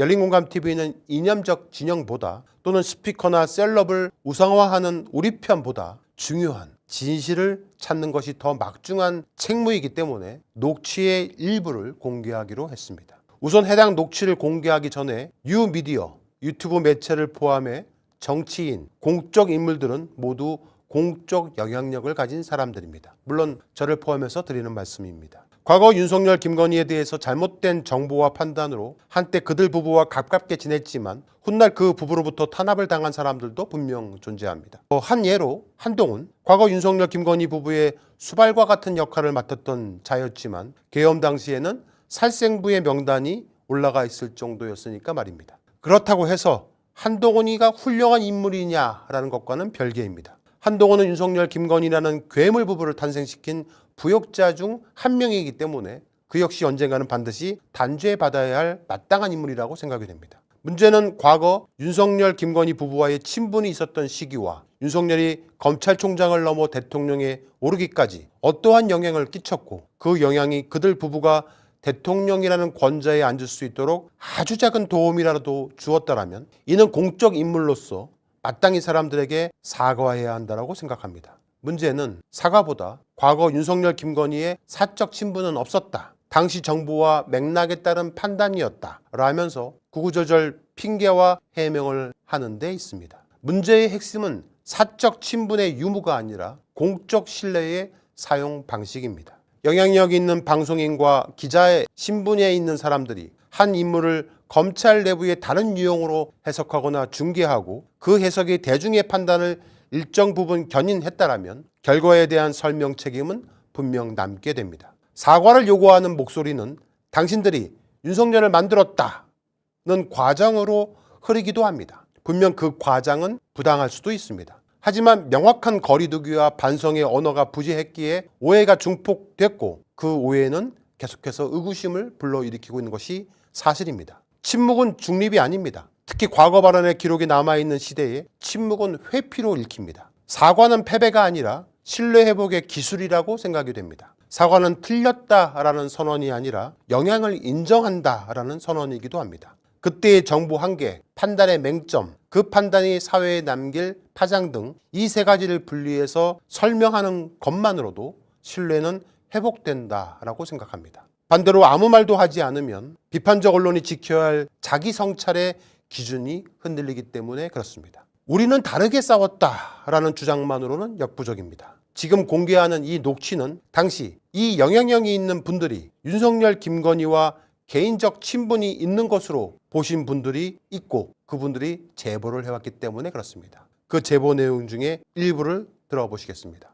열린공감TV는 이념적 진영보다 또는 스피커나 셀럽을 우상화하는 우리 편보다 중요한 진실을 찾는 것이 더 막중한 책무이기 때문에 녹취의 일부를 공개하기로 했습니다. 우선 해당 녹취를 공개하기 전에 뉴미디어, 유튜브 매체를 포함해 정치인, 공적 인물들은 모두 공적 영향력을 가진 사람들입니다. 물론 저를 포함해서 드리는 말씀입니다. 과거 윤석열, 김건희에 대해서 잘못된 정보와 판단으로 한때 그들 부부와 가깝게 지냈지만 훗날 그 부부로부터 탄압을 당한 사람들도 분명 존재합니다. 어, 한 예로 한동훈, 과거 윤석열, 김건희 부부의 수발과 같은 역할을 맡았던 자였지만 계엄 당시에는 살생부의 명단이 올라가 있을 정도였으니까 말입니다. 그렇다고 해서 한동훈이가 훌륭한 인물이냐라는 것과는 별개입니다. 한동훈은 윤석열, 김건희라는 괴물 부부를 탄생시킨 부역자 중 한 명이기 때문에 그 역시 언젠가는 반드시 단죄받아야 할 마땅한 인물이라고 생각이 됩니다. 문제는 과거 윤석열, 김건희 부부와의 친분이 있었던 시기와 윤석열이 검찰총장을 넘어 대통령에 오르기까지 어떠한 영향을 끼쳤고 그 영향이 그들 부부가 대통령이라는 권좌에 앉을 수 있도록 아주 작은 도움이라도 주었다라면 이는 공적 인물로서 마땅히 사람들에게 사과해야 한다라고 생각합니다. 문제는 사과보다 과거 윤석열 김건희의 사적 친분은 없었다. 당시 정부와 맥락에 따른 판단이었다. 라면서 구구절절 핑계와 해명을 하는 데 있습니다. 문제의 핵심은 사적 친분의 유무가 아니라 공적 신뢰의 사용 방식입니다. 영향력 있는 방송인과 기자의 신분에 있는 사람들이 한 인물을 검찰 내부의 다른 유형으로 해석하거나 중계하고 그 해석이 대중의 판단을 일정 부분 견인했다라면 결과에 대한 설명 책임은 분명 남게 됩니다. 사과를 요구하는 목소리는 당신들이 윤석열을 만들었다는 과정으로 흐르기도 합니다. 분명 그 과장은 부당할 수도 있습니다. 하지만 명확한 거리두기와 반성의 언어가 부재했기에 오해가 중폭됐고 그 오해는 계속해서 의구심을 불러일으키고 있는 것이 사실입니다. 침묵은 중립이 아닙니다. 특히 과거 발언의 기록이 남아있는 시대에 침묵은 회피로 읽힙니다. 사과는 패배가 아니라 신뢰 회복의 기술이라고 생각이 됩니다. 사과는 틀렸다라는 선언이 아니라 영향을 인정한다라는 선언이기도 합니다. 그때의 정부 한계, 판단의 맹점, 그 판단이 사회에 남길 파장 등 이 세 가지를 분리해서 설명하는 것만으로도 신뢰는 회복된다라고 생각합니다. 반대로 아무 말도 하지 않으면 비판적 언론이 지켜야 할 자기 성찰의 기준이 흔들리기 때문에 그렇습니다. 우리는 다르게 싸웠다라는 주장만으로는 역부족입니다. 지금 공개하는 이 녹취는 당시 이 영향력이 있는 분들이 윤석열, 김건희와 개인적 친분이 있는 것으로 보신 분들이 있고 그분들이 제보를 해왔기 때문에 그렇습니다. 그 제보 내용 중에 일부를 들어보시겠습니다.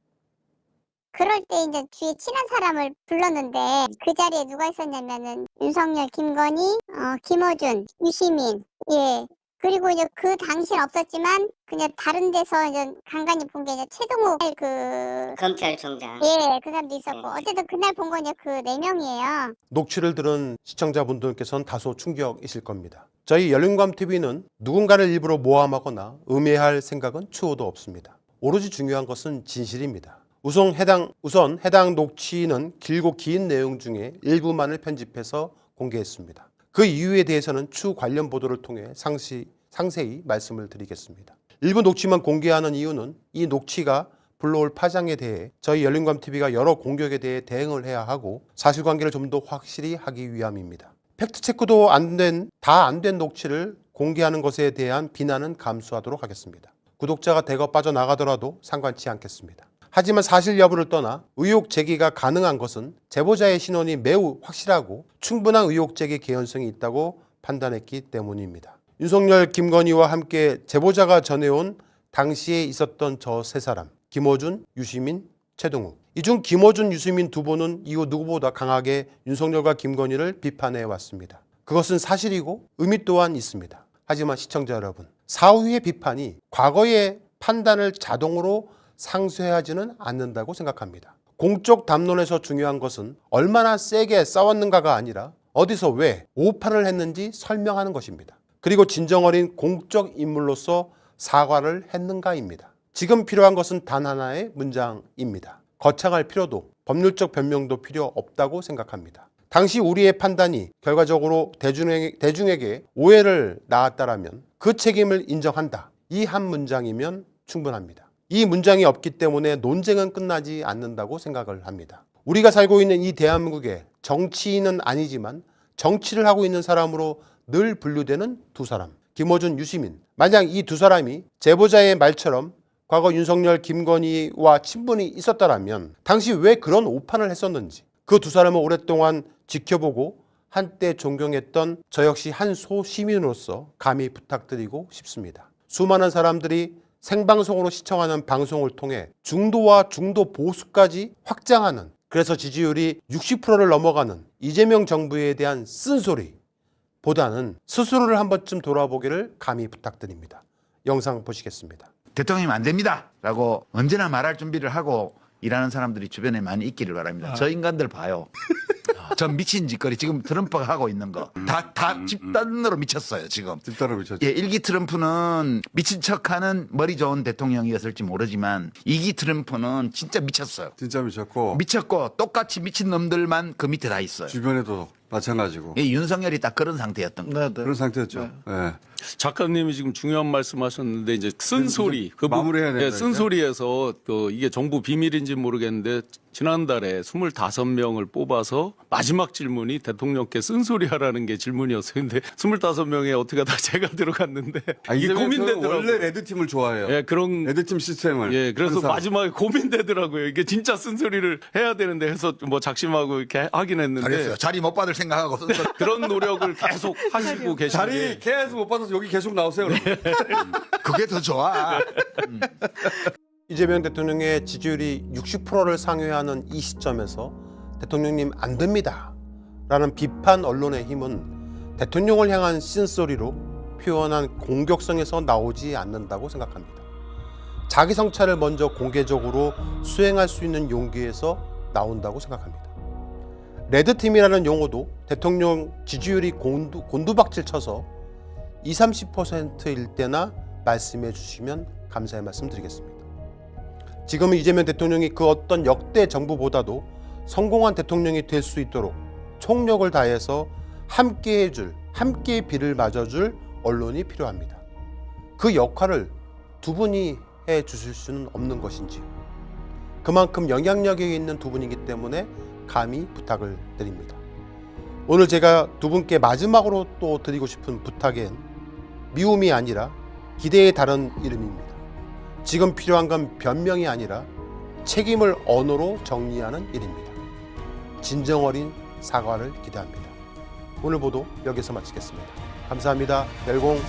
그럴 때 이제 뒤에 친한 사람을 불렀는데 그 자리에 누가 있었냐면은 윤석열, 김건희, 어, 김어준, 유시민, 예. 그리고 이제 그 당시는 없었지만 그냥 다른 데서 이제 간간히 본 게 이제 최동욱 그 검찰총장. 예, 그 사람도 있었고 네. 어쨌든 그날 본 건 이제 그 네 명이에요. 녹취를 들은 시청자분들께서는 다소 충격이실 겁니다. 저희 열린감TV는 누군가를 일부러 모함하거나 음해할 생각은 추호도 없습니다. 오로지 중요한 것은 진실입니다. 우선 해당, 우선 해당 녹취는 길고 긴 내용 중에 일부만을 편집해서 공개했습니다. 그 이유에 대해서는 추 관련 보도를 통해 상시, 상세히 말씀을 드리겠습니다. 일부 녹취만 공개하는 이유는 이 녹취가 불러올 파장에 대해 저희 열린감TV가 여러 공격에 대해 대응을 해야 하고 사실관계를 좀 더 확실히 하기 위함입니다. 팩트체크도 안 된, 다 안 된 녹취를 공개하는 것에 대한 비난은 감수하도록 하겠습니다. 구독자가 대거 빠져나가더라도 상관치 않겠습니다. 하지만 사실 여부를 떠나 의혹 제기가 가능한 것은 제보자의 신원이 매우 확실하고 충분한 의혹 제기 개연성이 있다고 판단했기 때문입니다. 윤석열, 김건희와 함께 제보자가 전해온 당시에 있었던 저 세 사람, 김어준, 유시민, 최동욱. 이 중 김어준, 유시민 두 분은 이후 누구보다 강하게 윤석열과 김건희를 비판해 왔습니다. 그것은 사실이고 의미 또한 있습니다. 하지만 시청자 여러분, 사후의 비판이 과거의 판단을 자동으로 상쇄하지는 않는다고 생각합니다. 공적 담론에서 중요한 것은 얼마나 세게 싸웠는가가 아니라 어디서 왜 오판을 했는지 설명하는 것입니다. 그리고 진정 어린 공적 인물로서 사과를 했는가입니다. 지금 필요한 것은 단 하나의 문장입니다. 거창할 필요도 법률적 변명도 필요 없다고 생각합니다. 당시 우리의 판단이 결과적으로 대중에게, 대중에게 오해를 낳았다라면 그 책임을 인정한다. 이 한 문장이면 충분합니다. 이 문장이 없기 때문에 논쟁은 끝나지 않는다고 생각을 합니다. 우리가 살고 있는 이 대한민국에 정치인은 아니지만 정치를 하고 있는 사람으로 늘 분류되는 두 사람. 김어준, 유시민. 만약 이 두 사람이 제보자의 말처럼 과거 윤석열, 김건희와 친분이 있었다라면 당시 왜 그런 오판을 했었는지 그 두 사람을 오랫동안 지켜보고 한때 존경했던 저 역시 한 소시민으로서 감히 부탁드리고 싶습니다. 수많은 사람들이 생방송으로 시청하는 방송을 통해 중도와 중도 보수까지 확장하는 그래서 지지율이 60%를 넘어가는 이재명 정부에 대한 쓴소리 보다는 스스로를 한 번쯤 돌아보기를 감히 부탁드립니다. 영상 보시겠습니다. 대통령님 안 됩니다. 라고 언제나 말할 준비를 하고 일하는 사람들이 주변에 많이 있기를 바랍니다. 저 인간들 봐요. 저 미친 짓거리 지금 트럼프가 하고 있는 거 다 다 집단으로 미쳤어요 지금. 뒷따라 미쳤죠. 예, 일기 트럼프는 미친 척 하는 머리 좋은 대통령이었을지 모르지만 이기 트럼프는 진짜 미쳤어요. 진짜 미쳤고 미쳤고 똑같이 미친 놈들만 그 밑에 다 있어요. 주변에도 마찬가지고 예, 윤석열이 딱 그런 상태였던 거예요. 그런 상태였죠. 예. 작가님이 지금 중요한 말씀하셨는데 이제 쓴 소리 그 부- 마무리해야 예, 된다니까요? 쓴 소리에서 그 이게 정부 비밀인지 모르겠는데 지난달에 25명을 뽑아서 마지막 질문이 대통령께 쓴소리 하라는 게 질문이었어요. 근데 25명에 어떻게 하다 제가 들어갔는데 아, 이게 대통령은 고민되더라고요. 원래 레드팀을 좋아해요. 예, 그런 레드팀 시스템을. 예, 그래서 항상. 마지막에 고민되더라고요. 이게 진짜 쓴소리를 해야 되는데 해서 뭐 작심하고 이렇게 하긴 했는데 잘했어요. 자리 못 받을 생각하고 쓴 소리. 그런 노력을 계속 하시고 계신 자리 게 계속 못 받아서 여기 계속 나오세요. 그럼. 그게 더 좋아. 이재명 대통령의 지지율이 60%를 상회하는 이 시점에서 대통령님 안 됩니다. 라는 비판 언론의 힘은 대통령을 향한 쓴소리로 표현한 공격성에서 나오지 않는다고 생각합니다. 자기 성찰을 먼저 공개적으로 수행할 수 있는 용기에서 나온다고 생각합니다. 레드팀이라는 용어도 대통령 지지율이 곤두, 곤두박질 쳐서 20, 30%일 때나 말씀해 주시면 감사의 말씀 드리겠습니다. 지금 이재명 대통령이 그 어떤 역대 정부보다도 성공한 대통령이 될 수 있도록 총력을 다해서 함께 해줄, 함께 비를 맞아줄 언론이 필요합니다. 그 역할을 두 분이 해 주실 수는 없는 것인지 그만큼 영향력이 있는 두 분이기 때문에 감히 부탁을 드립니다. 오늘 제가 두 분께 마지막으로 또 드리고 싶은 부탁엔 미움이 아니라 기대에 다른 이름입니다. 지금 필요한 건 변명이 아니라 책임을 언어로 정리하는 일입니다. 진정 어린 사과를 기대합니다. 오늘 보도 여기서 마치겠습니다. 감사합니다. 멸공